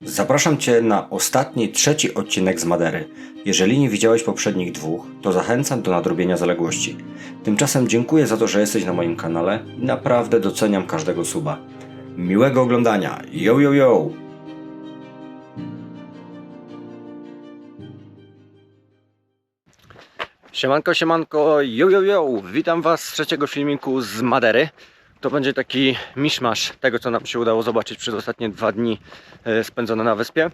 Zapraszam Cię na ostatni, trzeci odcinek z Madery. Jeżeli nie widziałeś poprzednich dwóch, to zachęcam do nadrobienia zaległości. Tymczasem dziękuję za to, że jesteś na moim kanale i naprawdę doceniam każdego suba. Miłego oglądania. Yo, yo, yo! Siemanko, siemanko, yo, yo, yo! Witam Was z trzeciego filmiku z Madery. To będzie taki miszmasz tego, co nam się udało zobaczyć przez ostatnie dwa dni e, spędzone na wyspie.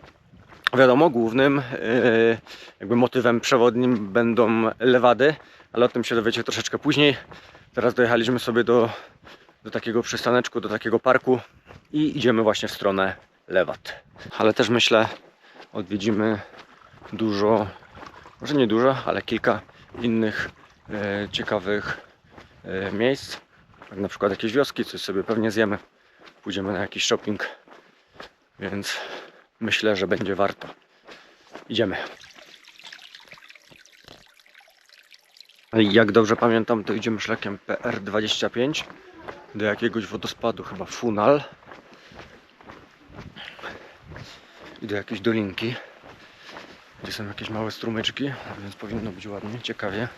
Wiadomo, głównym e, jakby motywem przewodnim będą lewady, ale o tym się dowiecie troszeczkę później. Teraz dojechaliśmy sobie do, do takiego przystaneczku, do takiego parku i idziemy właśnie w stronę lewat. Ale też myślę, odwiedzimy dużo, może nie dużo, ale kilka innych e, ciekawych miejsc. Na przykład jakieś wioski, coś sobie pewnie zjemy. Pójdziemy na jakiś shopping. Więc myślę, że będzie warto. Idziemy. I Jak dobrze pamiętam, to idziemy szlakiem PR25 do jakiegoś wodospadu, chyba Funal. I do jakiejś dolinki, gdzie są jakieś małe strumyczki, więc powinno być ładnie, ciekawie.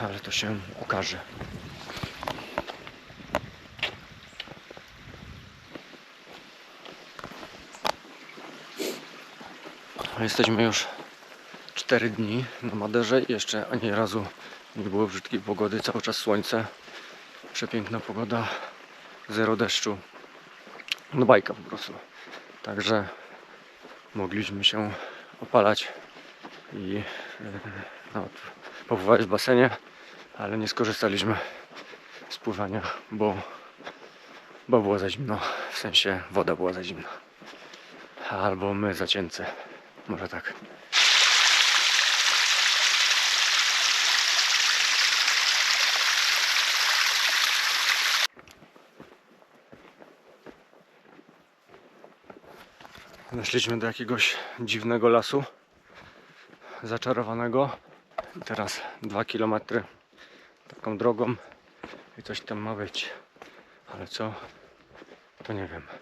Ale to się okaże. Jesteśmy już 4 dni na Maderze i jeszcze ani razu nie było brzydkiej pogody, cały czas słońce, przepiękna pogoda, zero deszczu. No bajka po prostu. Także mogliśmy się opalać i popływać w basenie, ale nie skorzystaliśmy z pływania, bo, bo było za zimno, w sensie woda była za zimna. Albo my za cięce. Może tak. Weszliśmy do jakiegoś dziwnego lasu zaczarowanego. I teraz dwa kilometry taką drogą i coś tam ma być. Ale co? To nie wiem.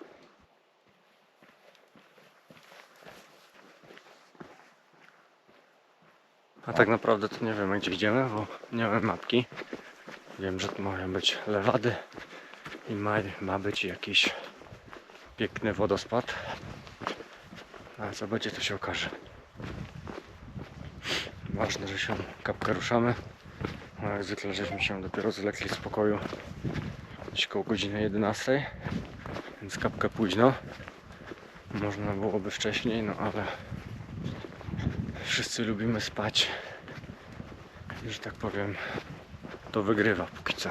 A tak naprawdę to nie wiem gdzie idziemy, bo nie mam mapki. Wiem, że tu mają być lewady i ma, ma być jakiś piękny wodospad. Ale co będzie to się okaże. Ważne, że się kapkę ruszamy. A jak zwykle żeśmy się dopiero zlekli z pokoju gdzieś koło godziny 11. Więc kapkę późno. Można byłoby wcześniej, no ale wszyscy lubimy spać. Że tak powiem, to wygrywa póki co.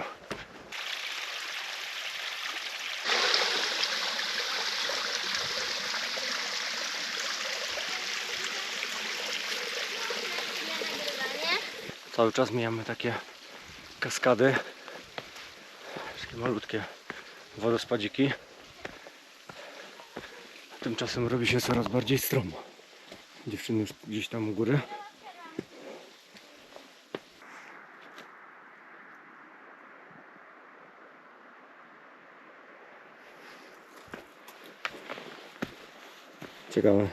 Cały czas mijamy takie kaskady. Takie malutkie wodospadziki. Tymczasem robi się coraz bardziej stromo. Dziewczyny już gdzieś tam u góry. Ciekawe.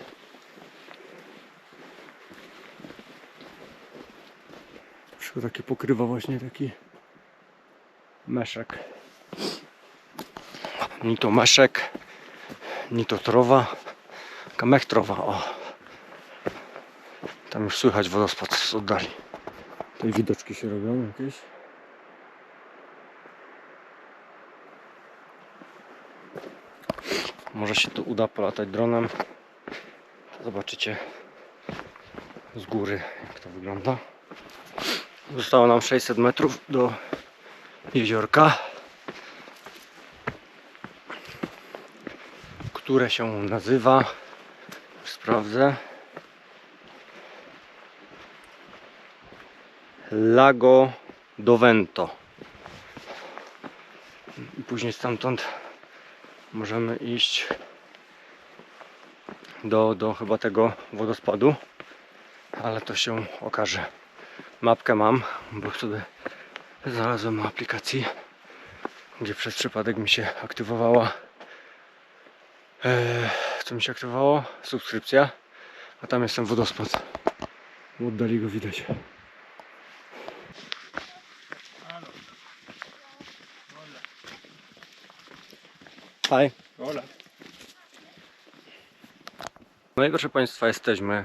Wszystko takie pokrywa właśnie taki meszek. Ni to meszek, ni to trowa. Taka mechtrowa, o. Tam już słychać wodospad z oddali. Tutaj widoczki się robią jakieś. Może się tu uda polatać dronem. Zobaczycie z góry jak to wygląda. Zostało nam 600 metrów do jeziorka, które się nazywa, sprawdzę, Lago do Vento. I później stamtąd możemy iść do, do chyba tego wodospadu, ale to się okaże. Mapkę mam, bo sobie znalazłem na aplikacji, gdzie przez przypadek mi się aktywowała. Eee, co mi się aktywowało? Subskrypcja. A tam jest ten wodospad. Oddali go widać. Hi. Hola. No i proszę Państwa, jesteśmy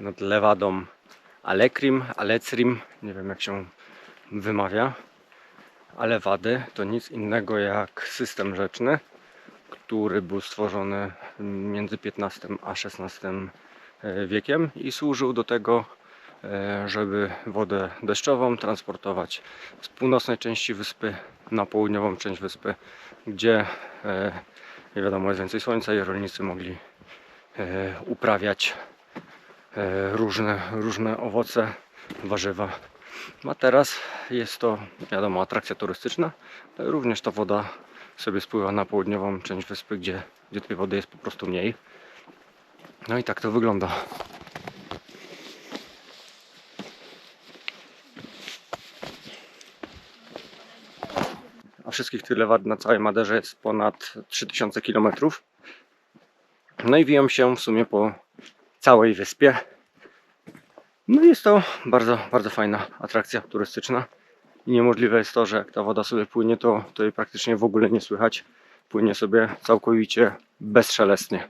nad Lewadą Alekrim, Alecrim, nie wiem jak się wymawia. Ale Wady to nic innego jak system rzeczny, który był stworzony między XV a XVI wiekiem i służył do tego, e, żeby wodę deszczową transportować z północnej części wyspy na południową część wyspy, gdzie e, nie wiadomo jest więcej słońca i rolnicy mogli e, uprawiać e, różne, różne owoce, warzywa. A teraz jest to, wiadomo, atrakcja turystyczna, również ta woda sobie spływa na południową część wyspy, gdzie, gdzie tej wody jest po prostu mniej. No i tak to wygląda. Wszystkich tyle wad na całej Maderze jest ponad 3000 km. No i wiją się w sumie po całej wyspie. No i jest to bardzo, bardzo fajna atrakcja turystyczna. I niemożliwe jest to, że jak ta woda sobie płynie, to, to jej praktycznie w ogóle nie słychać. Płynie sobie całkowicie bezszelestnie.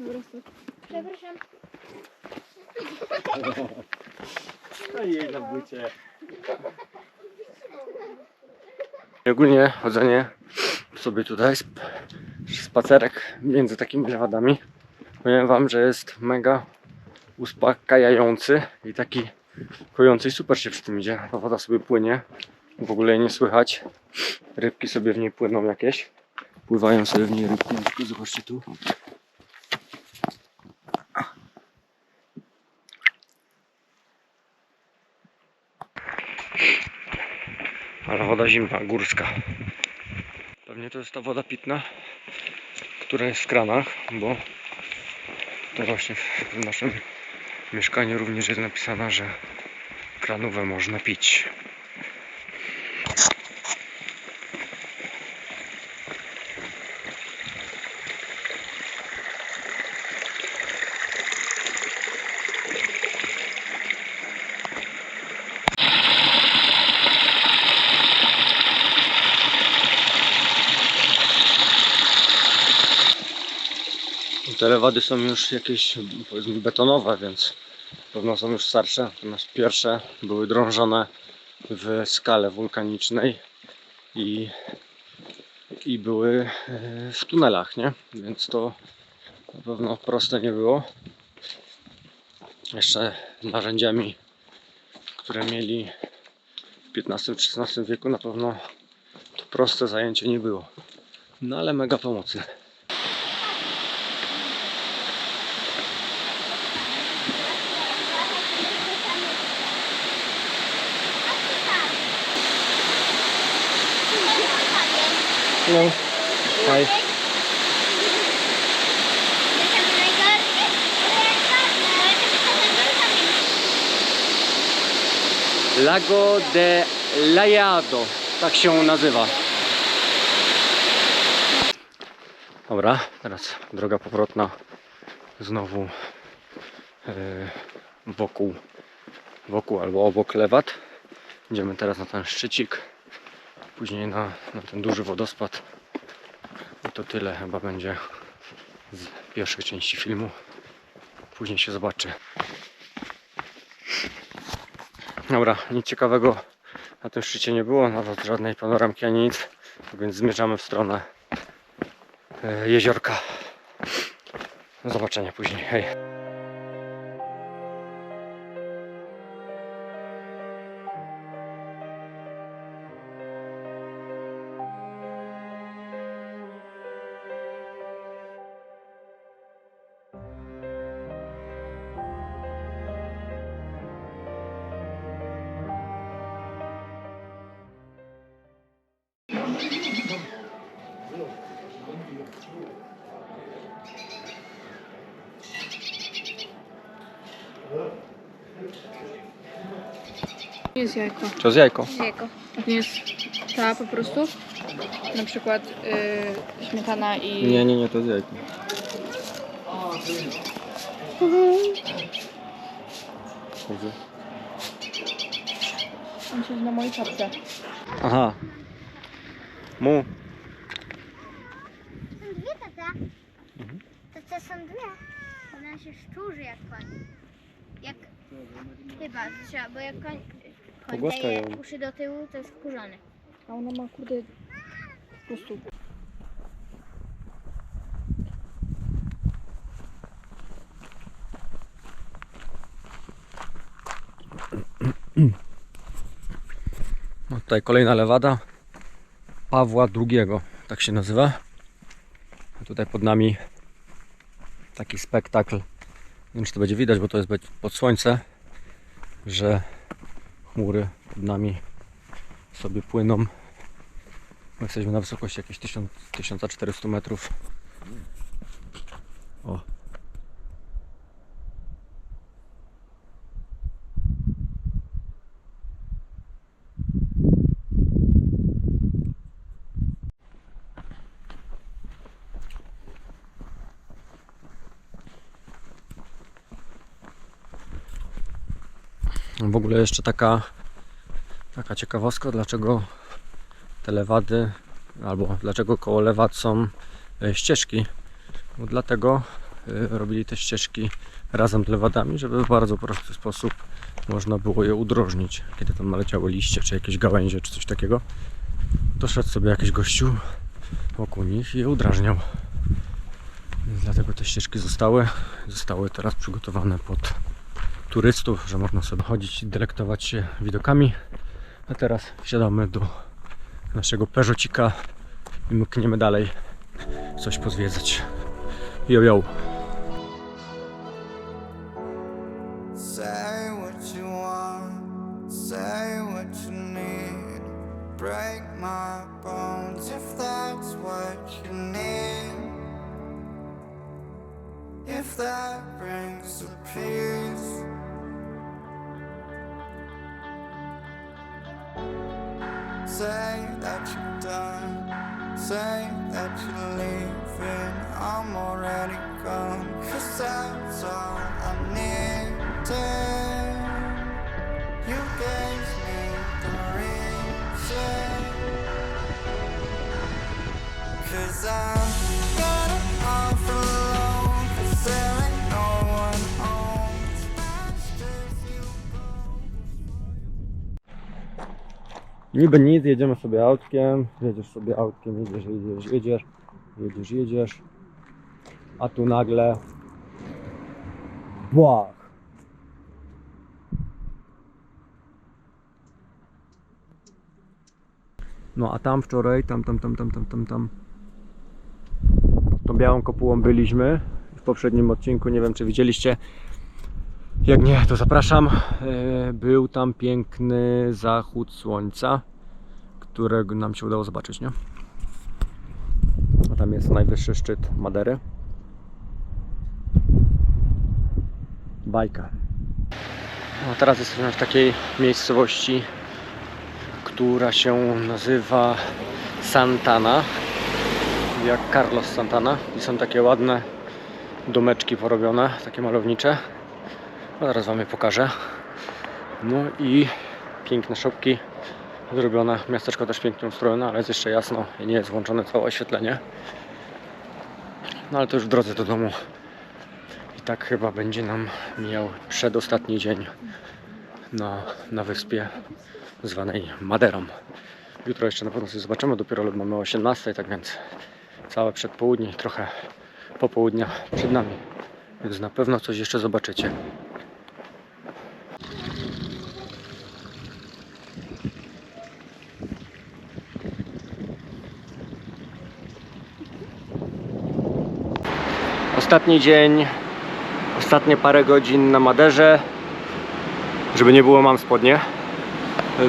Przepraszam. jej na błycie. Ogólnie chodzenie sobie tutaj, sp- spacerek między takimi lewadami. Powiem wam, że jest mega uspokajający i taki kojący i super się przy tym idzie. Ta woda sobie płynie, w ogóle jej nie słychać. Rybki sobie w niej płyną jakieś. Pływają sobie w niej rybki, rybki zobaczcie tu. Ale woda zimna, górska. Pewnie to jest ta woda pitna, która jest w kranach, bo to właśnie w naszym mieszkaniu również jest napisane, że kranówę można pić. Te lewady są już jakieś powiedzmy betonowe, więc pewno są już starsze. Natomiast pierwsze były drążone w skale wulkanicznej i, i były e, w tunelach, nie? Więc to na pewno proste nie było. Jeszcze narzędziami, które mieli w XV-XVI wieku na pewno to proste zajęcie nie było. No ale mega pomocy. No, Hi. Lago de Layado, tak się nazywa. Dobra, teraz droga powrotna znowu e, wokół, wokół albo obok Lewat. Idziemy teraz na ten szczycik, później na, na ten duży wodospad. I to tyle chyba będzie z pierwszej części filmu. Później się zobaczy. Dobra, nic ciekawego na tym szczycie nie było, nawet żadnej panoramki ani nic, więc zmierzamy w stronę e, jeziorka. Do zobaczenia później, hej. Nie jest jajko. To jest jajko. Jajko. Nie jest ta po prostu? Na przykład yy, śmietana i... Nie, nie, nie, to jest jajko. Dobrze. On się na mojej czapce. Aha. Mu. Są dwie tata. To te są dwie. Ona się szczurzy jak koń. Jak... Chyba, bo jak koń... Daje ją. uszy do tyłu, to jest wkurzony. A ona ma kurde... Po prostu... No tutaj kolejna lewada Pawła II, tak się nazywa. A tutaj pod nami taki spektakl. Nie wiem, czy to będzie widać, bo to jest pod słońce, że chmury pod nami sobie płyną. My jesteśmy na wysokości jakieś 1000, 1400 metrów. O. W ogóle jeszcze taka, taka ciekawostka, dlaczego te lewady, albo dlaczego koło lewad są e, ścieżki. No dlatego e, robili te ścieżki razem z lewadami, żeby w bardzo prosty sposób można było je udrożnić. Kiedy tam naleciały liście, czy jakieś gałęzie, czy coś takiego, to szedł sobie jakiś gościu wokół nich i je udrażniał. Dlatego te ścieżki zostały. Zostały teraz przygotowane pod turystów, że można sobie chodzić i delektować się widokami. A teraz wsiadamy do naszego Peugeotika i mkniemy dalej coś pozwiedzać. Yo, yo. If that brings a peace. Say that you're done, say that you're leaving. I'm already gone, cause that's all I needed. You gave me the reason. Cause I'm Niby nic, jedziemy sobie autkiem, jedziesz sobie autkiem, jedziesz, jedziesz, jedziesz, jedziesz, jedziesz, a tu nagle błach. No a tam wczoraj, tam, tam, tam, tam, tam, tam, tam, tą białą kopułą byliśmy w poprzednim odcinku, nie wiem czy widzieliście, jak nie, to zapraszam. E, Był tam piękny zachód słońca, którego nam się udało zobaczyć, nie? A tam jest najwyższy szczyt Madery. Bajka. No, teraz jesteśmy w takiej miejscowości, która się nazywa Santana. Jak Carlos Santana. I są takie ładne domeczki porobione, takie malownicze. No, zaraz Wam je pokażę. No i piękne szopki zrobione. Miasteczko też pięknie ustrojone, ale jest jeszcze jasno i nie jest włączone całe oświetlenie. No ale to już w drodze do domu. I tak chyba będzie nam mijał przedostatni dzień na, na wyspie zwanej Maderą. Jutro jeszcze na pewno coś zobaczymy, dopiero mamy o 18, tak więc całe przedpołudnie trochę popołudnia przed nami. Więc na pewno coś jeszcze zobaczycie. Ostatni dzień, ostatnie parę godzin na Maderze. Żeby nie było, mam spodnie.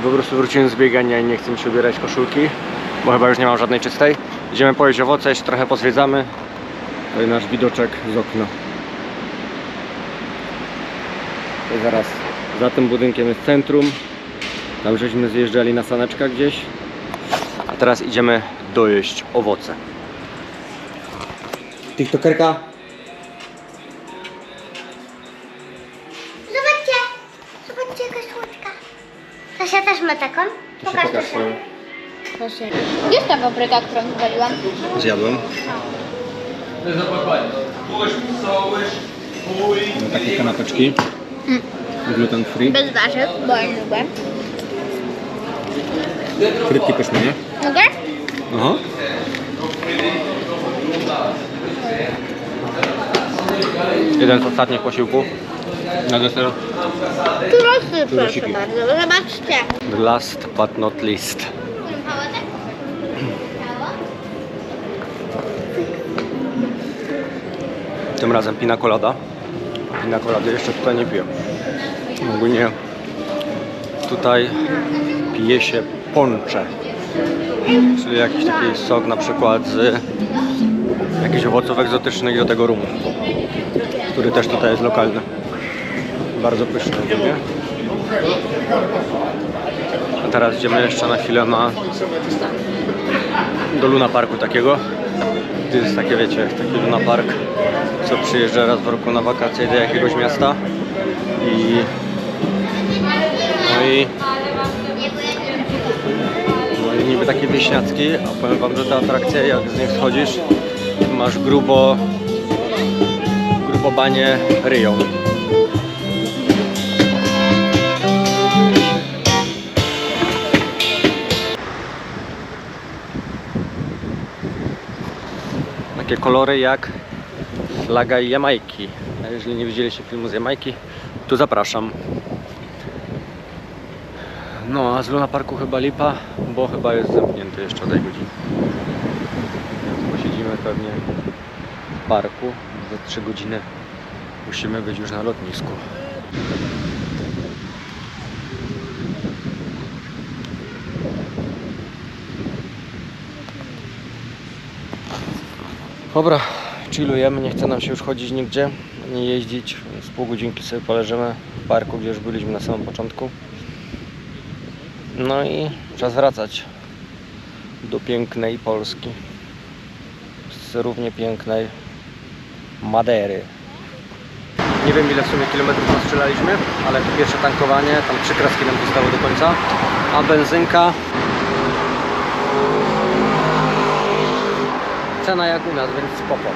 Po prostu wróciłem z biegania i nie chcę mi się ubierać koszulki, bo chyba już nie mam żadnej czystej. Idziemy pojeść owoce, jeszcze trochę pozwiedzamy. To jest nasz widoczek z okna. Tutaj zaraz za tym budynkiem jest centrum. Tam żeśmy zjeżdżali na saneczkach gdzieś. A teraz idziemy dojeść owoce. TikTokerka. Ma taką? Pokaż swoją. Proszę. Jest ta papryka, którą wywaliłam? Zjadłem. Mam takie kanapeczki. Gluten free. Bez warzyw, bo ja lubię. Frytki pyszne, nie? Mogę? Aha. Jeden z ostatnich posiłków. Na deser. Turosiki. proszę bardzo. Zobaczcie. Last but not least. Tym razem pina colada. Pina colady jeszcze tutaj nie piję. Ogólnie tutaj pije się poncze. Czyli jakiś taki sok na przykład z jakichś owoców egzotycznych i do tego rumu. Który też tutaj jest lokalny. Bardzo pyszny ogólnie. A teraz idziemy jeszcze na chwilę na do Luna Parku takiego. To jest takie, wiecie, taki Luna Park, co przyjeżdża raz w roku na wakacje do jakiegoś miasta i no i no i niby takie wieśniacki, a powiem wam, że te atrakcje, jak z nich schodzisz, masz grubo grubo banie ryją. Takie kolory jak flaga Jamajki. A jeżeli nie widzieliście filmu z Jamajki, to zapraszam. No, a z Luna Parku chyba lipa, bo chyba jest zamknięty jeszcze o tej godzinie. Więc posiedzimy pewnie w parku. Za 3 godziny musimy być już na lotnisku. Dobra, chillujemy, nie chce nam się już chodzić nigdzie, nie jeździć, więc pół godzinki sobie poleżymy w parku, gdzie już byliśmy na samym początku. No i czas wracać do pięknej Polski. Z równie pięknej Madery. Nie wiem ile w sumie kilometrów nastrzelaliśmy, ale to pierwsze tankowanie, tam trzy kraski nam zostały do końca, a benzynka cena jak u nas, więc spoko.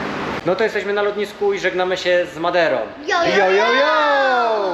No to jesteśmy na lotnisku i żegnamy się z Maderą. Jo, jo, jo!